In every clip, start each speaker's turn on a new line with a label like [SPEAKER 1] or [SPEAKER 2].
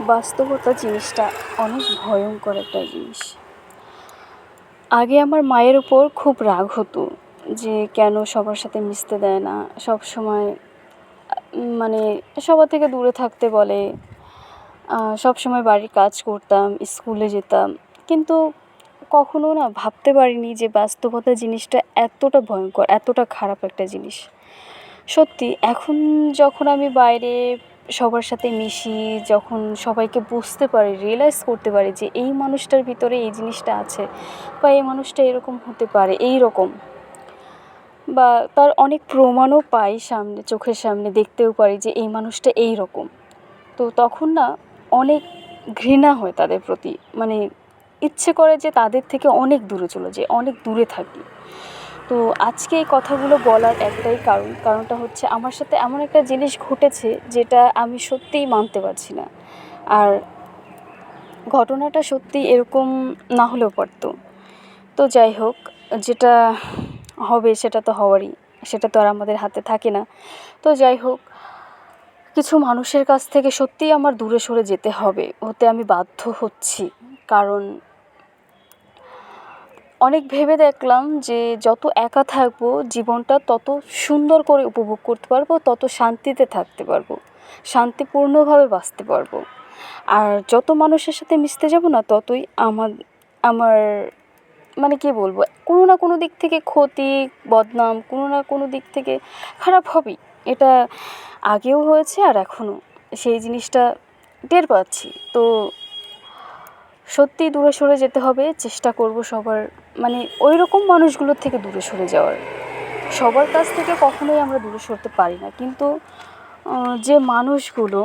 [SPEAKER 1] বাস্তবতা জিনিসটা অনেক ভয়ঙ্কর একটা জিনিস। আগে আমার মায়ের ওপর খুব রাগ হতো যে কেন সবার সাথে মিশতে দেয় না, সব সময় মানে সবার থেকে দূরে থাকতে বলে সব সময় বাড়ির কাজ করতাম, স্কুলে যেতাম। কিন্তু কখনো না ভাবতে পারিনি যে বাস্তবতা জিনিসটা এতটা ভয়ঙ্কর, এতটা খারাপ একটা জিনিস। সত্যি, এখন যখন আমি বাইরে সবার সাথে মিশি, যখন সবাইকে বুঝতে পারি রিয়েলাইজ করতে পারি যে এই মানুষটার ভিতরে এই জিনিসটা আছে বা এই মানুষটা এরকম হতে পারে এই রকম বা তার অনেক প্রমাণও পাই সামনে, চোখের সামনে, দেখতেও পারি যে এই মানুষটা এই রকম তো তখন না অনেক ঘৃণা হয় তাদের প্রতি। মানে ইচ্ছে করে যে তাদের থেকে অনেক দূরে চলে যাই, অনেক দূরে থাকি। তো আজকে এই কথাগুলো বলার একটাই কারণ, কারণটা হচ্ছে আমার সাথে এমন একটা জিনিস ঘটেছে যেটা আমি সত্যিই মানতে পারছি না। আর ঘটনাটা সত্যি এরকম না হলেও পারতো। তো যাই হোক, যেটা হবে সেটা তো হওয়ারই, সেটা তো আর আমাদের হাতে থাকে না। তো যাই হোক, কিছু মানুষের কাছ থেকে সত্যিই আমার দূরে সরে যেতে হবে, হতে আমি বাধ্য হচ্ছি। কারণ অনেক ভেবে দেখলাম যে যত একা থাকব, জীবনটা তত সুন্দর করে উপভোগ করতে পারব, তত শান্তিতে থাকতে পারব, শান্তিপূর্ণভাবে বাঁচতে পারব। আর যত মানুষের সাথে মিশতে যাব না, ততই আমার আমার মানে কী বলব, কোনো না কোনো দিক থেকে ক্ষতি, বদনাম, কোনো না কোনো দিক থেকে খারাপ হবেই। এটা আগেও হয়েছে আর এখনও। সেই জিনিসটা টের পাচ্ছি। তো সত্যিই দূরে সরে যেতে হবে, চেষ্টা করব সবার মানে ওই রকম মানুষগুলোর থেকে দূরে সরে যাওয়ার। সবার কাছ থেকে কখনোই আমরা দূরে সরতে পারি না, কিন্তু যে মানুষগুলো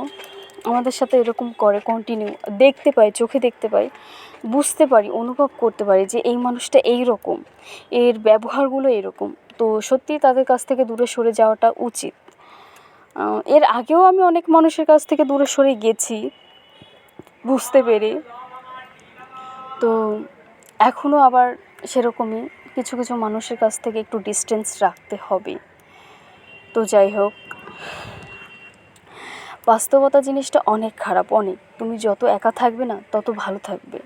[SPEAKER 1] আমাদের সাথে এরকম করে কন্টিনিউ দেখতে পাই, চোখে দেখতে পাই, বুঝতে পারি, অনুভব করতে পারি যে এই মানুষটা এই রকম এর ব্যবহারগুলো এরকম, তো সত্যিই তাদের কাছ থেকে দূরে সরে যাওয়াটা উচিত। এর আগেও আমি অনেক মানুষের কাছ থেকে দূরে সরে গেছি, বুঝতে পেরে। তো এখনও আবার সেরকমই কিছু কিছু মানুষের কাছ থেকে একটু ডিস্টেন্স রাখতে হবে। তো যাই হোক, বাস্তবতা জিনিসটা অনেক খারাপ, অনেক। তুমি যত একা থাকবে না, তত ভালো থাকবে।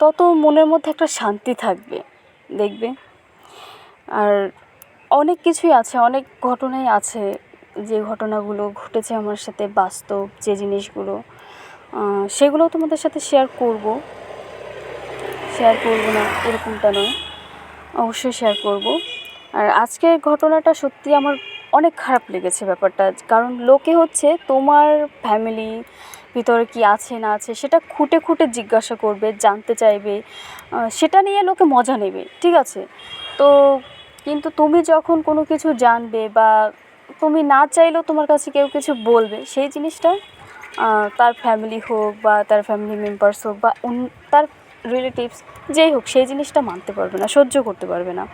[SPEAKER 1] তত মনের মধ্যে একটা শান্তি থাকবে, দেখবে? আর অনেক কিছুই আছে, অনেক ঘটনাই আছে। যে ঘটনাগুলো ঘটেছে আমার সাথে, বাস্তব যে জিনিসগুলো সেগুলোও তোমাদের সাথে শেয়ার করব। শেয়ার করব না, এরকমটা নয়। অবশ্যই শেয়ার করব। আর আজকের ঘটনাটা সত্যি আমার অনেক খারাপ লেগেছে ব্যাপারটা। কারণ লোকে হচ্ছে তোমার ফ্যামিলি ভিতরে কি আছে, না আছে, সেটা খুঁটে খুঁটে জিজ্ঞাসা করবে, জানতে চাইবে সেটা নিয়ে লোকে মজা নেবে, ঠিক আছে? তো কিন্তু তুমি যখন কোনো কিছু জানবে বা তুমি না চাইলেও তোমার কাছে কেউ কিছু বলবে, সেই জিনিসটা তার ফ্যামিলি হোক বা তার ফ্যামিলি মেম্বার্স হোক বা তার রিলেটিভস যেই হোক, সেই জিনিসটা মানতে পারবে না, সহ্য করতে পারবে না।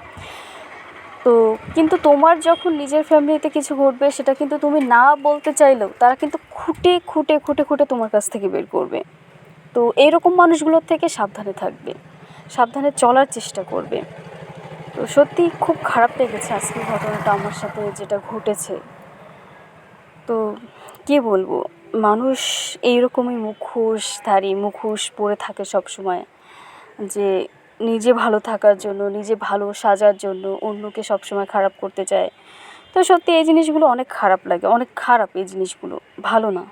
[SPEAKER 1] তো কিন্তু তোমার যখন নিজের ফ্যামিলিতে কিছু ঘটবে, সেটা কিন্তু তুমি না বলতে চাইলেও তারা কিন্তু খুঁটে খুঁটে খুঁটে খুঁটে তোমার কাছ থেকে বের করবে। তো এইরকম মানুষগুলোর থেকে সাবধানে থাকবে, সাবধানে চলার চেষ্টা করবে। তো সত্যিই খুব খারাপ লেগেছে আজকের ঘটনাটা আমার সাথে যেটা ঘটেছে। তো কী বলব, মানুষ এইরকমই মুখোশধারী মুখোশ পরে থাকে সব সময় যে নিজে ভালো থাকার জন্য, নিজে ভালো সাজার জন্য অন্যকে সবসময় খারাপ করতে চায়। তো সত্যি এই জিনিসগুলো অনেক খারাপ লাগে, অনেক খারাপ এই জিনিসগুলো, ভালো না।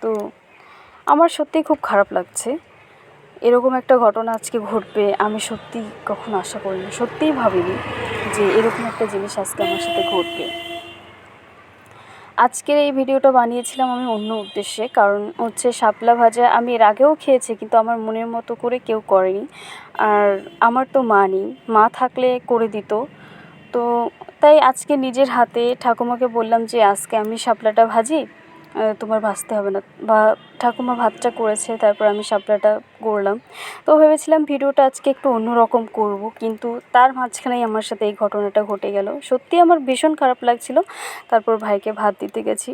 [SPEAKER 1] তো আমার সত্যিই খুব খারাপ লাগছে। এরকম একটা ঘটনা আজকে ঘটবে, আমি সত্যি কখনো আশা করিনি, সত্যিই ভাবিনি যে এরকম একটা জিনিস আজকে আমার সাথে ঘটবে। আজকের এই ভিডিওটা বানিয়েছিলাম আমি অন্য উদ্দেশ্যে, কারণ হচ্ছে শাপলা ভাজা আমি এর আগেও খেয়েছি, কিন্তু আমার মনের মতো করে কেউ করেনি। আর আমার তো মা নেই, মা থাকলে করে দিত। তো তাই আজকে নিজের হাতে ঠাকুমাকে বললাম যে আজকে আমি শাপলাটা ভাজি তোমার ভাজতে হবে না। বা ঠাকুমা ভাতটা করেছে, তারপর আমি শাপলাটা করলাম তো ভেবেছিলাম ভিডিওটা আজকে একটু অন্যরকম করব, কিন্তু তার মাঝখানেই আমার সাথে এই ঘটনাটা ঘটে গেল। সত্যি আমার ভীষণ খারাপ লাগছিল। তারপর ভাইকে ভাত দিতে গেছি।